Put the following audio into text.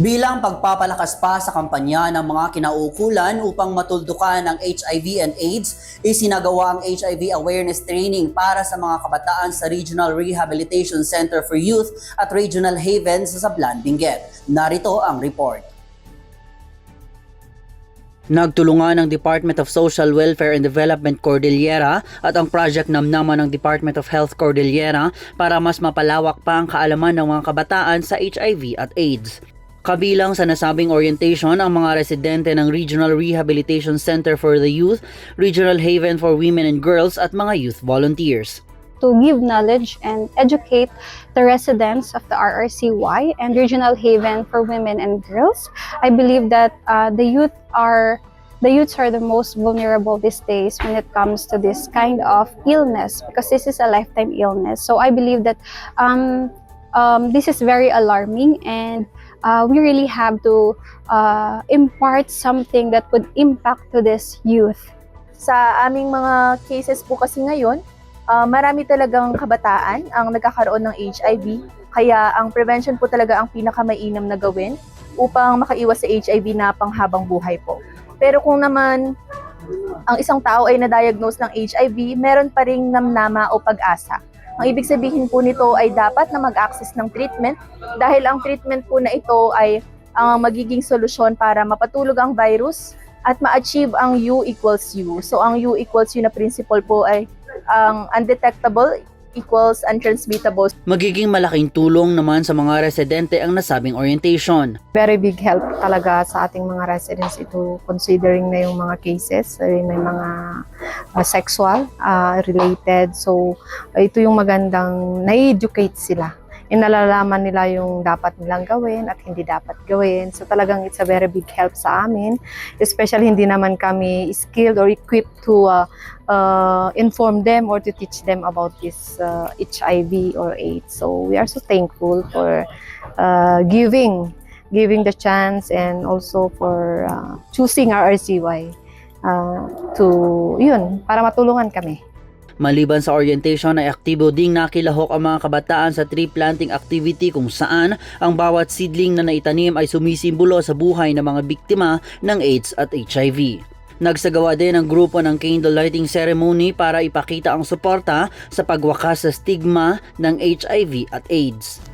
Bilang pagpapalakas pa sa kampanya ng mga kinaukulan upang matuldukan ang HIV and AIDS, isinagawa ang HIV awareness training para sa mga kabataan sa Regional Rehabilitation Center for Youth at Regional Haven sa Sablan, Benguet. Narito ang report. Nagtulungan ng Department of Social Welfare and Development Cordillera at ang Project Namnaman ng Department of Health Cordillera para mas mapalawak pa ang kaalaman ng mga kabataan sa HIV at AIDS. Kabilang sa nasabing orientation ang mga residente ng Regional Rehabilitation Center for the Youth, Regional Haven for Women and Girls at mga youth volunteers. to give knowledge and educate the residents of the RRCY and Regional Haven for Women and Girls. I believe that uh, the youth are the youths are the most vulnerable these days when it comes to this kind of illness because this is a lifetime illness. So I believe that um, um, this is very alarming and uh, we really have to uh, impart something that would impact to this youth. Sa aming mga cases po kasi ngayon, ah, marami talagang kabataan ang nagkakaroon ng HIV. Kaya ang prevention po talaga ang pinakamainam na gawin upang makaiwas sa HIV na panghabang buhay po. Pero kung naman ang isang tao ay na-diagnose ng HIV, meron pa ring namnama o pag-asa. Ang ibig sabihin po nito ay dapat na mag-access ng treatment dahil ang treatment po na ito ay ang magiging solusyon para mapatulog ang virus at ma-achieve ang U equals U. So ang U equals U na principle po ay ang undetectable equals untransmittable. Magiging malaking tulong naman sa mga residente ang nasabing orientation. very big help talaga sa ating mga residents ito considering na yung mga cases ay may mga uh, sexual uh, related so ito yung magandang na-educate sila inalalaman nila yung dapat nilang gawin at hindi dapat gawin. So talagang it's a very big help sa amin. Especially hindi naman kami skilled or equipped to uh, uh, inform them or to teach them about this uh, HIV or AIDS. So we are so thankful for uh, giving giving the chance and also for uh, choosing our RCY uh, to yun para matulungan kami. Maliban sa orientation ay aktibo ding nakilahok ang mga kabataan sa tree planting activity kung saan ang bawat seedling na naitanim ay sumisimbolo sa buhay ng mga biktima ng AIDS at HIV. Nagsagawa din ang grupo ng candle lighting ceremony para ipakita ang suporta sa pagwakas sa stigma ng HIV at AIDS.